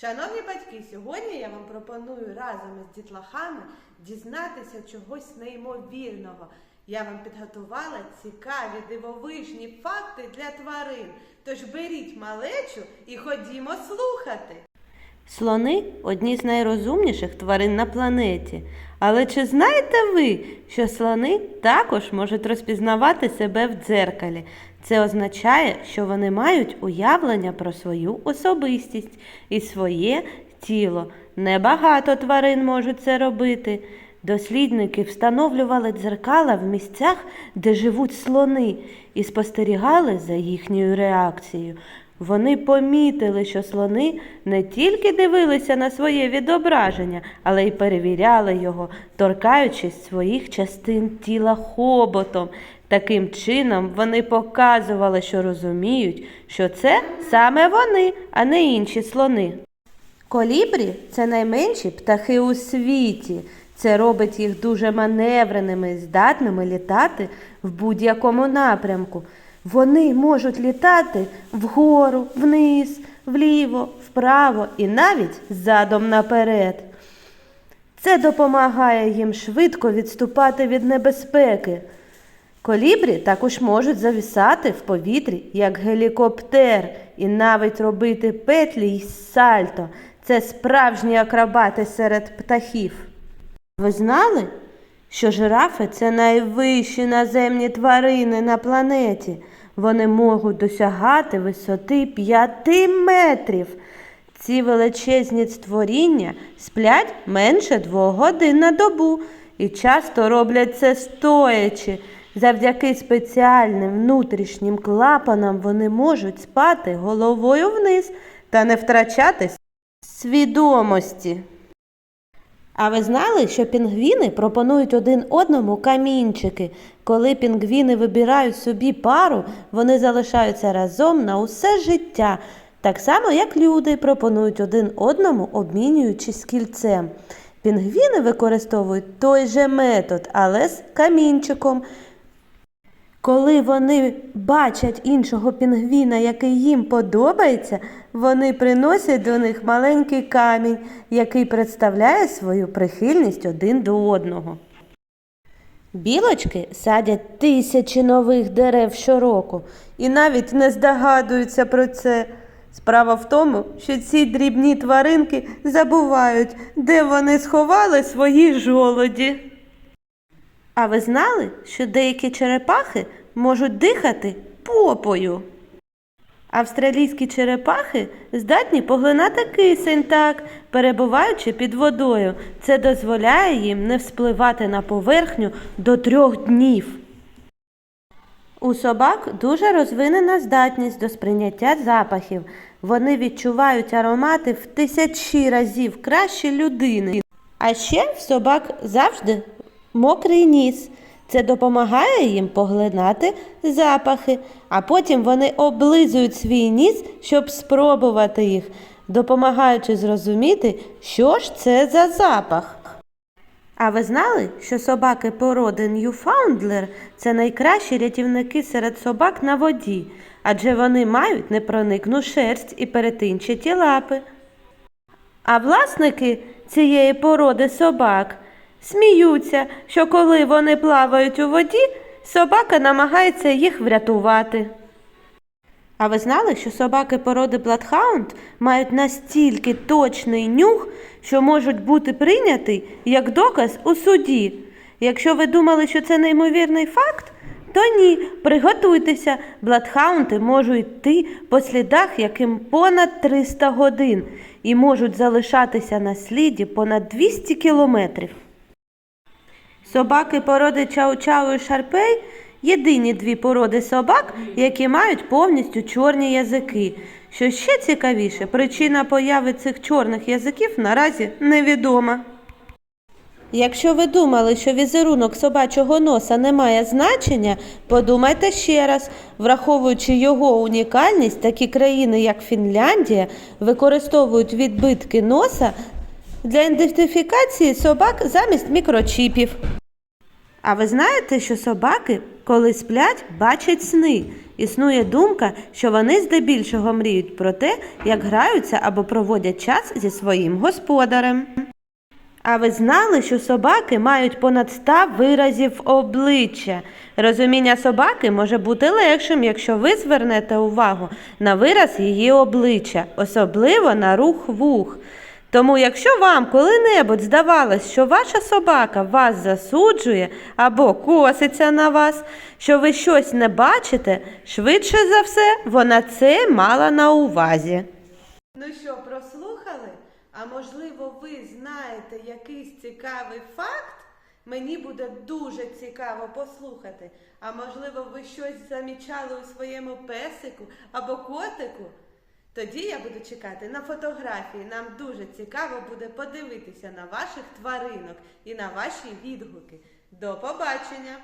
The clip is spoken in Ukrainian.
Шановні батьки, сьогодні я вам пропоную разом із дітлахами дізнатися чогось неймовірного. Я вам підготувала цікаві дивовижні факти для тварин. Тож беріть малечу і ходімо слухати. Слони одні з найрозумніших тварин на планеті. Але чи знаєте ви, що слони також можуть розпізнавати себе в дзеркалі? Це означає, що вони мають уявлення про свою особистість і своє тіло. Небагато тварин можуть це робити. Дослідники встановлювали дзеркала в місцях, де живуть слони, і спостерігали за їхньою реакцією. Вони помітили, що слони не тільки дивилися на своє відображення, але й перевіряли його, торкаючись своїх частин тіла хоботом. Таким чином вони показували, що розуміють, що це саме вони, а не інші слони. Колібрі це найменші птахи у світі. Це робить їх дуже маневреними здатними літати в будь-якому напрямку. Вони можуть літати вгору, вниз, вліво, вправо і навіть задом наперед. Це допомагає їм швидко відступати від небезпеки. Колібрі також можуть завісати в повітрі, як гелікоптер, і навіть робити петлі й сальто. Це справжні акробати серед птахів. Ви знали, що жирафи це найвищі наземні тварини на планеті. Вони можуть досягати висоти 5 метрів. Ці величезні створіння сплять менше двох годин на добу і часто роблять це стоячи. Завдяки спеціальним внутрішнім клапанам вони можуть спати головою вниз та не втрачати свідомості. А ви знали, що пінгвіни пропонують один одному камінчики? Коли пінгвіни вибирають собі пару, вони залишаються разом на усе життя, так само як люди пропонують один одному, обмінюючись кільцем. Пінгвіни використовують той же метод, але з камінчиком. Коли вони бачать іншого пінгвіна, який їм подобається, вони приносять до них маленький камінь, який представляє свою прихильність один до одного. Білочки садять тисячі нових дерев щороку і навіть не здогадуються про це. Справа в тому, що ці дрібні тваринки забувають, де вони сховали свої жолоді. А ви знали, що деякі черепахи можуть дихати попою? Австралійські черепахи здатні поглинати кисень так, перебуваючи під водою. Це дозволяє їм не вспливати на поверхню до трьох днів. У собак дуже розвинена здатність до сприйняття запахів. Вони відчувають аромати в тисячі разів краще людини. А ще в собак завжди мокрий ніс. Це допомагає їм поглинати запахи, а потім вони облизують свій ніс, щоб спробувати їх, допомагаючи зрозуміти, що ж це за запах. А ви знали, що собаки породи Ньюфаундлер – це найкращі рятівники серед собак на воді, адже вони мають непроникну шерсть і перетинчаті лапи. А власники цієї породи собак сміються, що коли вони плавають у воді, собака намагається їх врятувати. А ви знали, що собаки породи Бладхаунд мають настільки точний нюх, що можуть бути прийняті як доказ у суді? Якщо ви думали, що це неймовірний факт, то ні, приготуйтеся, бладхаунти можуть йти по слідах, яким понад 300 годин, і можуть залишатися на сліді понад 200 кілометрів. Собаки породи Чау-Чау і Шарпей єдині дві породи собак, які мають повністю чорні язики. Що ще цікавіше, причина появи цих чорних язиків наразі невідома. Якщо ви думали, що візерунок собачого носа не має значення, подумайте ще раз. Враховуючи його унікальність, такі країни, як Фінляндія, використовують відбитки носа для ідентифікації собак замість мікрочіпів. А ви знаєте, що собаки, коли сплять, бачать сни. Існує думка, що вони здебільшого мріють про те, як граються або проводять час зі своїм господарем. А ви знали, що собаки мають понад 100 виразів обличчя? Розуміння собаки може бути легшим, якщо ви звернете увагу на вираз її обличчя, особливо на рух вух. Тому, якщо вам коли-небудь здавалось, що ваша собака вас засуджує або коситься на вас, що ви щось не бачите, швидше за все, вона це мала на увазі. Ну що, прослухали? А можливо, ви знаєте якийсь цікавий факт? Мені буде дуже цікаво послухати. А можливо, ви щось замічали у своєму песику або котику? Тоді я буду чекати на фотографії. Нам дуже цікаво буде подивитися на ваших тваринок і на ваші відгуки. До побачення!